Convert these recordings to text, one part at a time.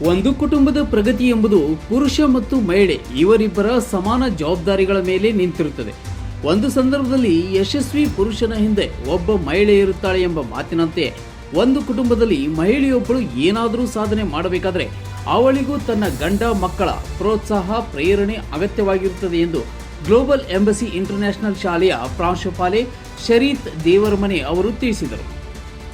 ಒಂದು ಕುಟುಂಬದ ಪ್ರಗತಿ ಎಂಬುದು ಪುರುಷ ಮತ್ತು ಮಹಿಳೆ ಇವರಿಬ್ಬರ ಸಮಾನ ಜವಾಬ್ದಾರಿಗಳ ಮೇಲೆ ನಿಂತಿರುತ್ತದೆ. ಒಂದು ಸಂದರ್ಭದಲ್ಲಿ ಯಶಸ್ವಿ ಪುರುಷನ ಹಿಂದೆ ಒಬ್ಬ ಮಹಿಳೆ ಇರುತ್ತಾಳೆ ಎಂಬ ಮಾತಿನಂತೆ ಒಂದು ಕುಟುಂಬದಲ್ಲಿ ಮಹಿಳೆಯೊಬ್ಬಳು ಏನಾದರೂ ಸಾಧನೆ ಮಾಡಬೇಕಾದರೆ ಅವಳಿಗೂ ತನ್ನ ಗಂಡ ಮಕ್ಕಳ ಪ್ರೋತ್ಸಾಹ, ಪ್ರೇರಣೆ ಅಗತ್ಯವಾಗಿರುತ್ತದೆ ಎಂದು ಗ್ಲೋಬಲ್ ಎಂಬಸಿ ಇಂಟರ್ನ್ಯಾಷನಲ್ ಶಾಲೆಯ ಪ್ರಾಂಶುಪಾಲೆ ಶರೀತ್ ದೇವರಮನೆ ಅವರು ತಿಳಿಸಿದರು.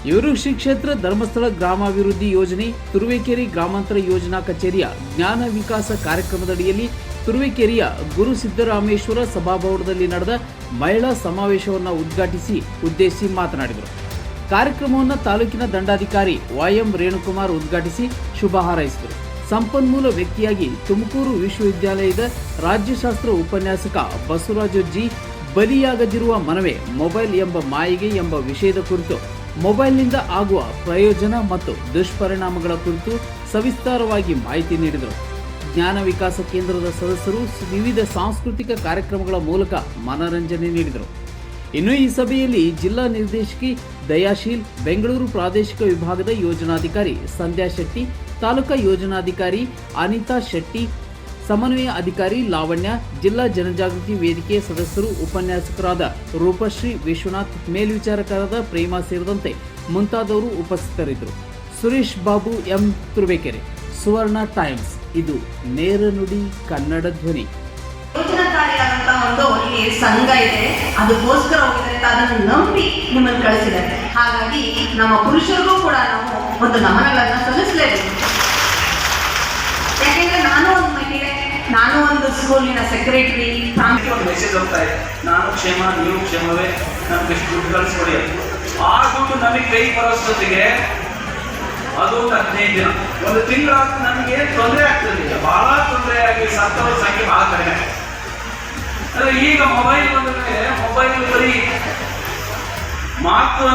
ಇವರು ಶ್ರೀ ಕ್ಷೇತ್ರ ಧರ್ಮಸ್ಥಳ ಗ್ರಾಮಾಭಿವೃದ್ಧಿ ಯೋಜನೆ ತುರುವೇಕೆರೆ ಗ್ರಾಮಾಂತರ ಯೋಜನಾ ಕಚೇರಿಯ ಜ್ಞಾನ ವಿಕಾಸ ಕಾರ್ಯಕ್ರಮದಡಿಯಲ್ಲಿ ತುರುವೇಕೆರೆಯ ಗುರು ಸಿದ್ದರಾಮೇಶ್ವರ ಸಭಾಭವನದಲ್ಲಿ ನಡೆದ ಮಹಿಳಾ ಸಮಾವೇಶವನ್ನು ಉದ್ಘಾಟಿಸಿ ಉದ್ದೇಶಿಸಿ ಮಾತನಾಡಿದರು. ಕಾರ್ಯಕ್ರಮವನ್ನು ತಾಲೂಕಿನ ದಂಡಾಧಿಕಾರಿ ವೈಎಂ ರೇಣುಕುಮಾರ್ ಉದ್ಘಾಟಿಸಿ ಶುಭ ಹಾರೈಸಿದರು. ಸಂಪನ್ಮೂಲ ವ್ಯಕ್ತಿಯಾಗಿ ತುಮಕೂರು ವಿಶ್ವವಿದ್ಯಾಲಯದ ರಾಜ್ಯಶಾಸ್ತ್ರ ಉಪನ್ಯಾಸಕ ಬಸವರಾಜ ಜಿ. ಬಲಿಯಾಗದಿರುವ ಮನವೇ ಮೊಬೈಲ್ ಎಂಬ ಮಾಯಿಗೆ ಎಂಬ ವಿಷಯದ ಕುರಿತು ಮೊಬೈಲ್ನಿಂದ ಆಗುವ ಪ್ರಯೋಜನ ಮತ್ತು ದುಷ್ಪರಿಣಾಮಗಳ ಕುರಿತು ಸವಿಸ್ತಾರವಾಗಿ ಮಾಹಿತಿ ನೀಡಿದರು. ಜ್ಞಾನ ವಿಕಾಸ ಕೇಂದ್ರದ ಸದಸ್ಯರು ವಿವಿಧ ಸಾಂಸ್ಕೃತಿಕ ಕಾರ್ಯಕ್ರಮಗಳ ಮೂಲಕ ಮನರಂಜನೆ ನೀಡಿದರು. ಇನ್ನು ಈ ಸಭೆಯಲ್ಲಿ ಜಿಲ್ಲಾ ನಿರ್ದೇಶಕಿ ದಯಾಶೀಲ್, ಬೆಂಗಳೂರು ಪ್ರಾದೇಶಿಕ ವಿಭಾಗದ ಯೋಜನಾಧಿಕಾರಿ ಸಂಧ್ಯಾ ಶೆಟ್ಟಿ, ತಾಲೂಕಾ ಯೋಜನಾಧಿಕಾರಿ ಅನಿತಾ ಶೆಟ್ಟಿ ಸಮನ್ವಯ ಅಧಿಕಾರಿ ಲಾವಣ್ಯ, ಜಿಲ್ಲಾ ಜನಜಾಗೃತಿ ವೇದಿಕೆ ಸದಸ್ಯರು ಉಪನ್ಯಾಸಕರಾದ ರೂಪಶ್ರೀ ವಿಶ್ವನಾಥ್, ಮೇಲ್ವಿಚಾರಕರಾದ ಪ್ರೇಮ ಸೇರಿದಂತೆ ಮುಂತಾದವರು ಉಪಸ್ಥಿತರಿದ್ದರು. ಸುರೇಶ್ ಬಾಬು, ಎಂ. ತುರುವೇಕೆರೆ, ಸುವರ್ಣ ಟೈಮ್ಸ್, ಇದು ನೇರ ನುಡಿ ಕನ್ನಡ ಧ್ವನಿ. ಒಂದು ಸಂಘ ಇದೆ. ಅದಕ್ಕೋಸ್ಕರ ಅದನ್ನು ನಂಬಿ ನಿಮ್ಮನ್ನು ಕಳಿಸಿದ್ದಾರೆ. ಹಾಗಾಗಿ ನಮ್ಮ ಪುರುಷರಿಗೂ ಕೂಡ ನಾವು ಒಂದು ನಮನಗಳನ್ನು ಸಲ್ಲಿಸಲೇಬೇಕು ಯಾಕೆಂದ್ರೆ ನಾನು ಒಂದು ಮಹಿಳೆ ನಾನು ಒಂದು ಸ್ಕೂಲಿನ ಸೆಕ್ರೆಟರಿ ಮೆಸೇಜ್ ಹೋಗ್ತಾ ಇದೆ ನಾನು ಕ್ಷೇಮ ನೀವು ಕ್ಷೇಮವೇ ನಮ್ಗೆ ಎಷ್ಟು ದುಡ್ಡು ಕಳಿಸ್ಕೊಡಿ. ಆ ದುಡ್ಡು ನಮಗೆ ಕೈ ಬರೋಷ್ಟೊತ್ತಿಗೆ ಅದು ಹದಿನೈದು ದಿನ ಒಂದು ತಿಂಗಳು ನಮಗೆ ತೊಂದರೆ ಆಗ್ತದೆ ಬಹಳ ತೊಂದರೆ ಆಗಿ ಸತ್ತವ ಸಂಖ್ಯೆ ಬಹಳ ಕಡಿಮೆ ಅಂದ್ರೆ ಈಗ ಮೊಬೈಲ್ ಬಂದ ಮೇಲೆ ಮೊಬೈಲ್ ಬರೀ ಮಾತು